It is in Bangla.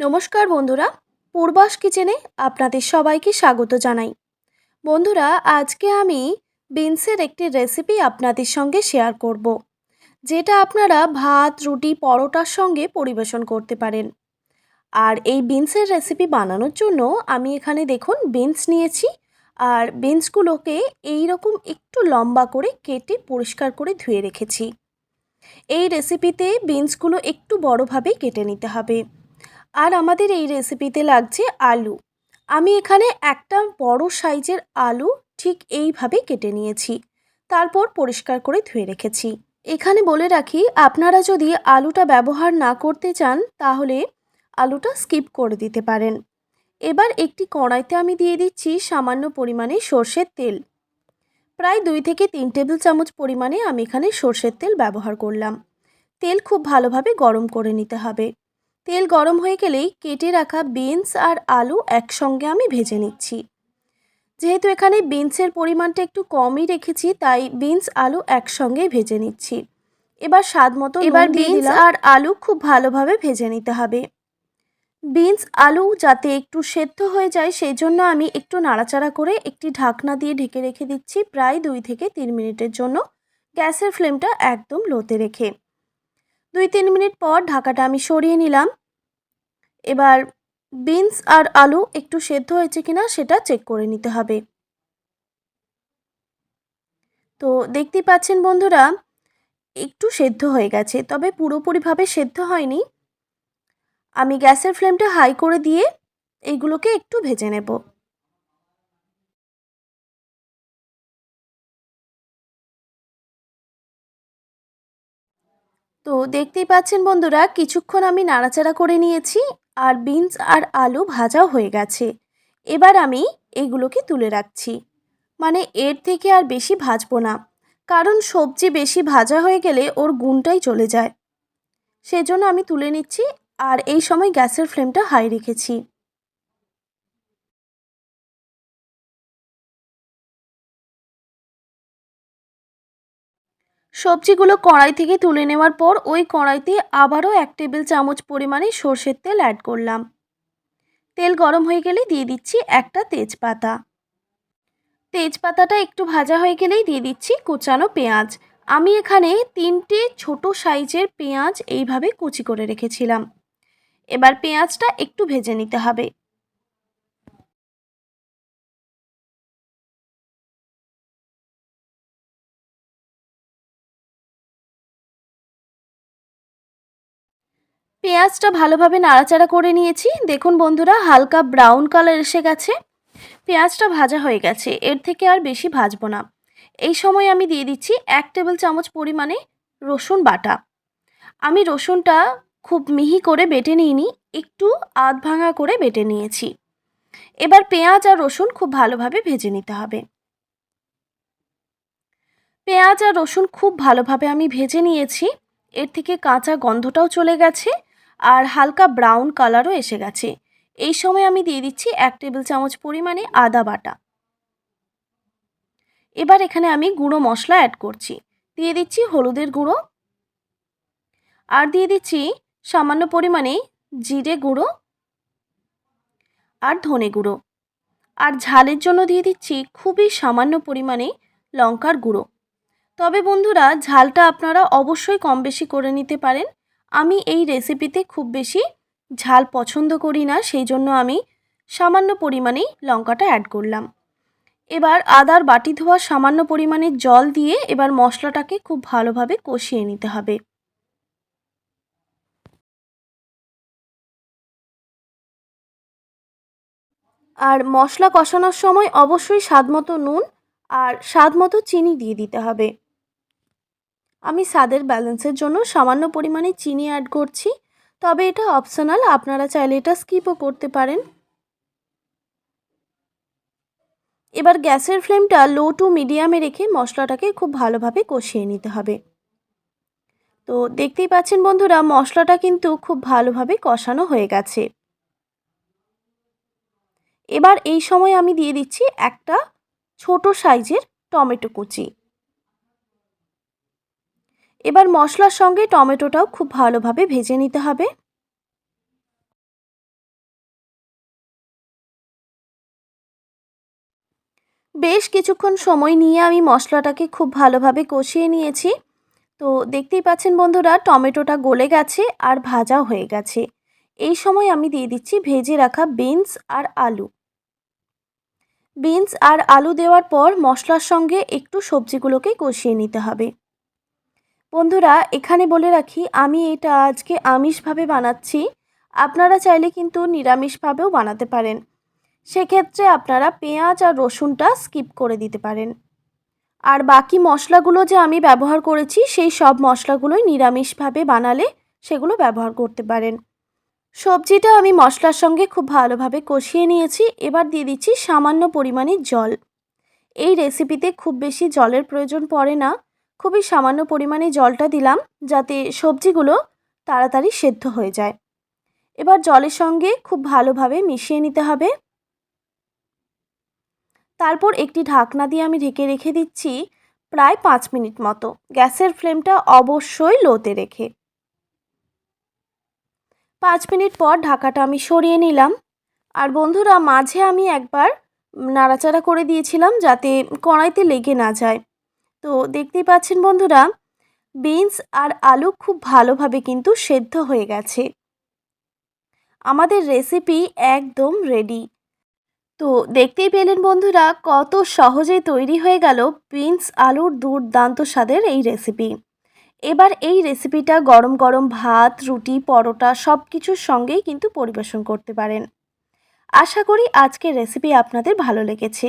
নমস্কার বন্ধুরা, পূর্বাস কিচেনে আপনাদের সবাইকে স্বাগত জানাই। বন্ধুরা, আজকে আমি বিনসের একটি রেসিপি আপনাদের সঙ্গে শেয়ার করব। যেটা আপনারা ভাত, রুটি, পরোটার সঙ্গে পরিবেশন করতে পারেন। আর এই বিনসের রেসিপি বানানোর জন্য আমি এখানে দেখুন বিনস নিয়েছি, আর বিনসগুলোকে এই রকম একটু লম্বা করে কেটে পরিষ্কার করে ধুয়ে রেখেছি। এই রেসিপিতে বিনসগুলো একটু বড়োভাবেই কেটে নিতে হবে। আর আমাদের এই রেসিপিতে লাগছে আলু। আমি এখানে একটা বড় সাইজের আলু ঠিক এইভাবে কেটে নিয়েছি। তারপর পরিষ্কার করে ধুয়ে রেখেছি। এখানে বলে রাখি, আপনারা যদি আলুটা ব্যবহার না করতে চান, তাহলে আলুটা স্কিপ করে দিতে পারেন। এবার একটি কড়াইতে আমি দিয়ে দিচ্ছি সামান্য পরিমাণে সর্ষের তেল। প্রায় দুই থেকে তিন টেবিল চামচ পরিমাণে আমি এখানে সর্ষের তেল ব্যবহার করলাম। তেল খুব ভালোভাবে গরম করে নিতে হবে। তেল গরম হয়ে গেলেই কেটে রাখা বিনস আর আলু একসঙ্গে আমি ভেজে নিচ্ছি। যেহেতু এখানে বিনসের পরিমাণটা একটু কমই রেখেছি তাই বিনস আলু একসঙ্গে ভেজে নিচ্ছি। এবার স্বাদ মতো এবার বিনস আর আলু খুব ভালোভাবে ভেজে নিতে হবে। বিনস আলু যাতে একটু সেদ্ধ হয়ে যায় সেই জন্য আমি একটু নাড়াচাড়া করে একটি ঢাকনা দিয়ে ঢেকে রেখে দিচ্ছি প্রায় দুই থেকে তিন মিনিটের জন্য। গ্যাসের ফ্লেমটা একদম লোতে রেখে। দুই তিন মিনিট পর ঢাকাটা আমি সরিয়ে নিলাম। এবার বিনস আর আলু একটু সেদ্ধ হয়েছে কিনা সেটা চেক করে নিতে হবে। তো দেখতেই পাচ্ছেন বন্ধুরা, একটু সেদ্ধ হয়ে গেছে, তবে পুরোপুরিভাবে সেদ্ধ হয়নি। আমি গ্যাসের ফ্লেমটা হাই করে দিয়ে এইগুলোকে একটু ভেজে নেব। তো দেখতেই পাচ্ছেন বন্ধুরা, কিছুক্ষণ আমি নাড়াচাড়া করে নিয়েছি। আর বিনস আর আলু ভাজাও হয়ে গেছে। এবার আমি এগুলোকে তুলে রাখছি। মানে এর থেকে আর বেশি ভাজবো না। কারণ সবজি বেশি ভাজা হয়ে গেলে ওর গুণটাই চলে যায়। সেজন্য আমি তুলে নিচ্ছি আর এই সময় গ্যাসের ফ্লেমটা হাই রেখেছি। সবজিগুলো কড়াই থেকে তুলে নেওয়ার পর ওই কড়াইতে আবারও এক টেবিল চামচ পরিমাণে সর্ষের তেল অ্যাড করলাম। তেল গরম হয়ে গেলে দিয়ে দিচ্ছি একটা তেজপাতা। তেজপাতাটা একটু ভাজা হয়ে গেলেই দিয়ে দিচ্ছি কুচানো পেঁয়াজ। আমি এখানে তিনটে ছোট সাইজের পেঁয়াজ এইভাবে কুচি করে রেখেছিলাম। এবার পেঁয়াজটা একটু ভেজে নিতে হবে। পেঁয়াজটা ভালোভাবে নাড়াচাড়া করে নিয়েছি। দেখুন বন্ধুরা, হালকা ব্রাউন কালার এসে গেছে। পেঁয়াজটা ভাজা হয়ে গেছে, এর থেকে আর বেশি ভাজবো না। এই সময় আমি দিয়ে দিচ্ছি এক টেবিল চামচ পরিমাণে রসুন বাটা। আমি রসুনটা খুব মিহি করে বেটে নিইনি, একটু আধ ভাঙা করে বেটে নিয়েছি। এবার পেঁয়াজ আর রসুন খুব ভালোভাবে ভেজে নিতে হবে। পেঁয়াজ আর রসুন খুব ভালোভাবে আমি ভেজে নিয়েছি, এর থেকে কাঁচা গন্ধটাও চলে গেছে। আর হালকা ব্রাউন কালারও এসে গেছে। এই সময় আমি দিয়ে দিচ্ছি এক টেবিল চামচ পরিমাণে আদা বাটা। এবার এখানে আমি গুঁড়ো মশলা অ্যাড করছি। দিয়ে দিচ্ছি হলুদের গুঁড়ো। আর দিয়ে দিচ্ছি সামান্য পরিমাণে জিরে গুঁড়ো। আর ধনে গুঁড়ো। আর ঝালের জন্য দিয়ে দিচ্ছি খুবই সামান্য পরিমাণে লঙ্কার গুঁড়ো। তবে বন্ধুরা, ঝালটা আপনারা অবশ্যই কম বেশি করে নিতে পারেন। আমি এই রেসিপিতে খুব বেশি ঝাল পছন্দ করি না, সেই জন্য আমি সামান্য পরিমাণেই লঙ্কাটা অ্যাড করলাম। এবার আদার বাটি ধোয়া সামান্য পরিমাণে জল দিয়ে এবার মশলাটাকে খুব ভালোভাবে কষিয়ে নিতে হবে। আর মশলা কষানোর সময় অবশ্যই স্বাদ মতো নুন আর স্বাদ মতো চিনি দিয়ে দিতে হবে। আমি স্বাদের ব্যালেন্সের জন্য সামান্য পরিমাণে চিনি অ্যাড করছি। তবে এটা অপশনাল আপনারা চাইলে এটা স্কিপও করতে পারেন। এবার গ্যাসের ফ্লেমটা লো টু মিডিয়ামে রেখে মশলাটাকে খুব ভালোভাবে কষিয়ে নিতে হবে। তো দেখতেই পাচ্ছেন বন্ধুরা, মশলাটা কিন্তু খুব ভালোভাবে কষানো হয়ে গেছে। এবার এই সময় আমি দিয়ে দিচ্ছি একটা ছোট সাইজের টমেটো কুচি। এবার মশলার সঙ্গে টমেটোটাও খুব ভালোভাবে ভেজে নিতে হবে। বেশ কিছুক্ষণ সময় নিয়ে আমি মশলাটাকে খুব ভালোভাবে কষিয়ে নিয়েছি। তো দেখতেই পাচ্ছেন বন্ধুরা, টমেটোটা গলে গেছে আর ভাজা হয়ে গেছে। এই সময় আমি দিয়ে দিচ্ছি ভেজে রাখা বিনস আর আলু। বিনস আর আলু দেওয়ার পর মশলার সঙ্গে একটু সবজিগুলোকে কষিয়ে নিতে হবে। বন্ধুরা, এখানে বলে রাখি, আমি এটা আজকে আমিষভাবে বানাচ্ছি। আপনারা চাইলে কিন্তু নিরামিষভাবেও বানাতে পারেন। সেক্ষেত্রে আপনারা পেঁয়াজ আর রসুনটা স্কিপ করে দিতে পারেন। আর বাকি মশলাগুলো যে আমি ব্যবহার করেছি, সেই সব মশলাগুলোই নিরামিষভাবে বানালে সেগুলো ব্যবহার করতে পারেন। সবজিটা আমি মশলার সঙ্গে খুব ভালোভাবে কষিয়ে নিয়েছি। এবার দিয়ে দিচ্ছি সামান্য পরিমাণে জল। এই রেসিপিতে খুব বেশি জলের প্রয়োজন পড়ে না। খুবই সামান্য পরিমাণে জলটা দিলাম যাতে সবজিগুলো তাড়াতাড়ি সেদ্ধ হয়ে যায়। এবার জলের সঙ্গে খুব ভালোভাবে মিশিয়ে নিতে হবে। তারপর একটি ঢাকনা দিয়ে আমি ঢেকে রেখে দিচ্ছি প্রায় পাঁচ মিনিট মতো। গ্যাসের ফ্লেমটা অবশ্যই লোতে রেখে। পাঁচ মিনিট পর ঢাকাটা আমি সরিয়ে নিলাম। আর বন্ধুরা, মাঝে আমি একবার নাড়াচাড়া করে দিয়েছিলাম যাতে কড়াইতে লেগে না যায়। তো দেখতেই পাচ্ছেন বন্ধুরা, বিনস আর আলু খুব ভালোভাবে কিন্তু সেদ্ধ হয়ে গেছে। আমাদের রেসিপি একদম রেডি। তো দেখতেই পেলেন বন্ধুরা, কত সহজেই তৈরি হয়ে গেল বিনস আলুর দুর্দান্ত স্বাদের এই রেসিপি। এবার এই রেসিপিটা গরম গরম ভাত, রুটি, পরোটা সব কিছুর সঙ্গেই কিন্তু পরিবেশন করতে পারেন। আশা করি আজকের রেসিপি আপনাদের ভালো লেগেছে।